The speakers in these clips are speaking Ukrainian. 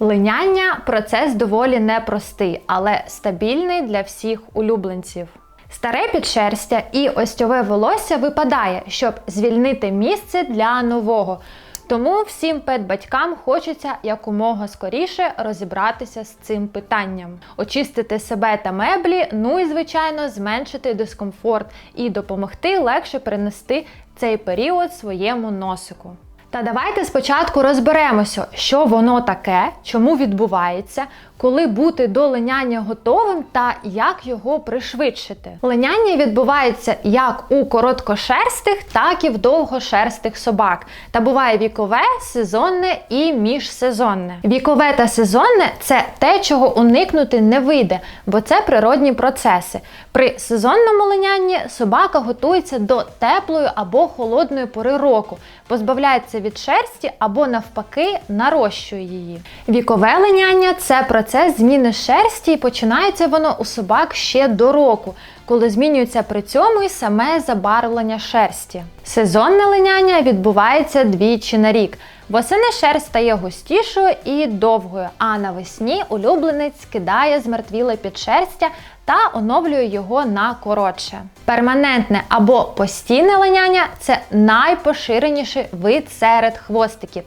Линяння процес доволі непростий, але стабільний для всіх улюбленців. Старе підшерстя і остьове волосся випадає, щоб звільнити місце для нового. Тому всім педбатькам хочеться якомога скоріше розібратися з цим питанням, очистити себе та меблі, ну і звичайно зменшити дискомфорт і допомогти легше перенести цей період своєму носику. Та давайте спочатку розберемося, що воно таке, чому відбувається, коли бути до линяння готовим та як його пришвидшити. Линяння відбувається як у короткошерстих, так і в довгошерстих собак. Та буває вікове, сезонне і міжсезонне. Вікове та сезонне це те, чого уникнути не вийде, бо це природні процеси. При сезонному линянні собака готується до теплої або холодної пори року, позбавляється від шерсті або навпаки нарощує її. Вікове линяння це процес зміни шерсті, і починається воно у собак ще до року, коли змінюється при цьому і саме забарвлення шерсті. Сезонне линяння відбувається двічі на рік. Восени шерсть стає густішою і довгою, а навесні улюбленець кидає змертвіле підшерстя та оновлює його на коротше. Перманентне або постійне линяння це найпоширеніший вид серед хвостиків.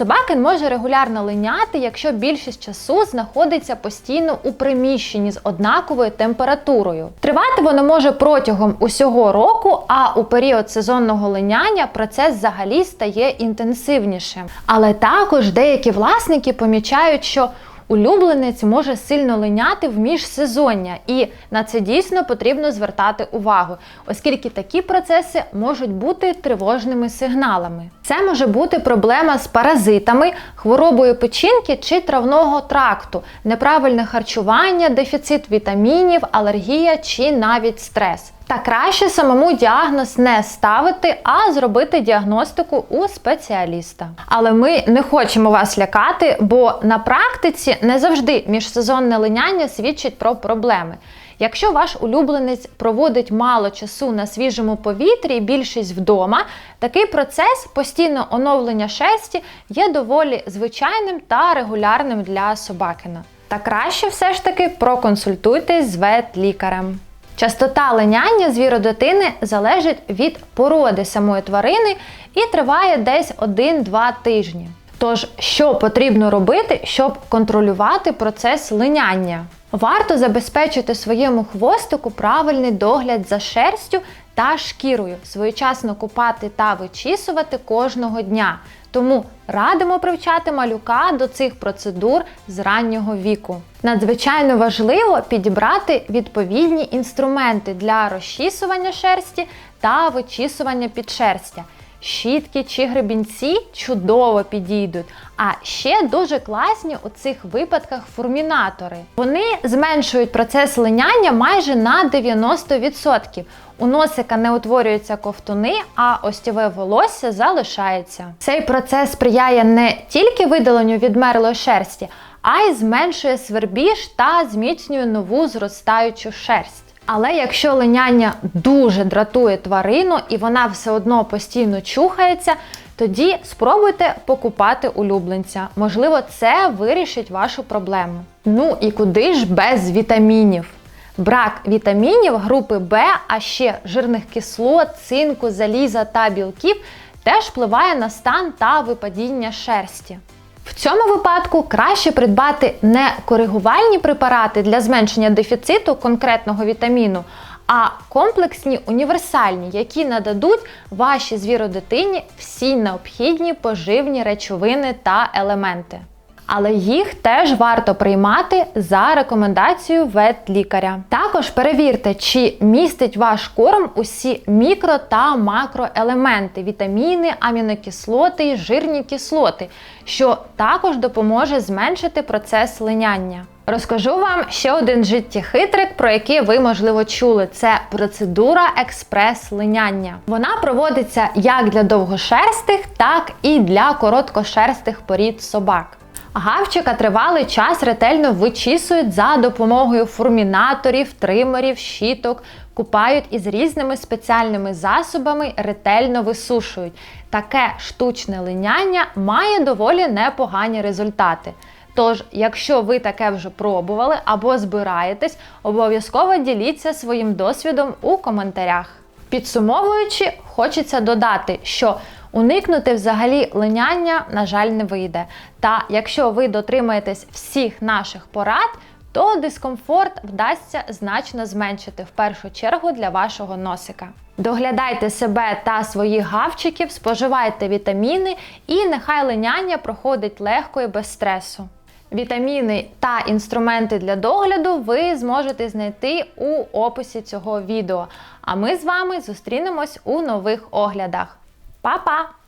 Собакин може регулярно линяти, якщо більшість часу знаходиться постійно у приміщенні з однаковою температурою. Тривати воно може протягом усього року, а у період сезонного линяння процес взагалі стає інтенсивнішим. Але також деякі власники помічають, що Улюбленець може сильно линяти в міжсезоння, і на це дійсно потрібно звертати увагу, оскільки такі процеси можуть бути тривожними сигналами. Це може бути проблема з паразитами, хворобою печінки чи травного тракту, неправильне харчування, дефіцит вітамінів, алергія чи навіть стрес. Та краще самому діагноз не ставити, а зробити діагностику у спеціаліста. Але ми не хочемо вас лякати, бо на практиці не завжди міжсезонне линяння свідчить про проблеми. Якщо ваш улюбленець проводить мало часу на свіжому повітрі, більшість вдома, такий процес постійного оновлення шерсті є доволі звичайним та регулярним для собакина. Та краще все ж таки проконсультуйтесь з ветлікарем. Частота линяння звіродитини залежить від породи самої тварини і триває десь 1-2 тижні. Тож, що потрібно робити, щоб контролювати процес линяння? Варто забезпечити своєму хвостику правильний догляд за шерстю та шкірою, своєчасно купати та вичісувати кожного дня. Тому радимо привчати малюка до цих процедур з раннього віку. Надзвичайно важливо підібрати відповідні інструменти для розчісування шерсті та вичісування підшерстя. Щітки чи гребінці чудово підійдуть. А ще дуже класні у цих випадках формінатори. Вони зменшують процес линяння майже на 90%. У носика не утворюються ковтуни, а остьове волосся залишається. Цей процес сприяє не тільки видаленню відмерлої шерсті, а й зменшує свербіж та зміцнює нову зростаючу шерсть. Але якщо линяння дуже дратує тварину і вона все одно постійно чухається, тоді спробуйте покупати улюбленця. Можливо, це вирішить вашу проблему. Ну і куди ж без вітамінів? Брак вітамінів групи В, а ще жирних кислот, цинку, заліза та білків теж впливає на стан та випадіння шерсті. В цьому випадку краще придбати не коригувальні препарати для зменшення дефіциту конкретного вітаміну, а комплексні універсальні, які нададуть вашій звіродитині всі необхідні поживні речовини та елементи. Але їх теж варто приймати за рекомендацією ветлікаря. Також перевірте, чи містить ваш корм усі мікро та макроелементи, вітаміни, амінокислоти жирні кислоти, що також допоможе зменшити процес линяння. Розкажу вам ще один життєхитрик, про який ви, можливо, чули. Це процедура експрес-линяння. Вона проводиться як для довгошерстих, так і для короткошерстих порід собак. Гавчика тривалий час ретельно вичісують за допомогою фурмінаторів, тримерів, щіток, купають із різними спеціальними засобами, ретельно висушують. Таке штучне линяння має доволі непогані результати. Тож, якщо ви таке вже пробували або збираєтесь, обов'язково діліться своїм досвідом у коментарях. Підсумовуючи, хочеться додати, що уникнути взагалі линяння, на жаль, не вийде. Та якщо ви дотримаєтесь всіх наших порад, то дискомфорт вдасться значно зменшити в першу чергу для вашого носика. Доглядайте себе та своїх гавчиків, споживайте вітаміни і нехай линяння проходить легко і без стресу. Вітаміни та інструменти для догляду ви зможете знайти у описі цього відео. А ми з вами зустрінемось у нових оглядах. Па-па!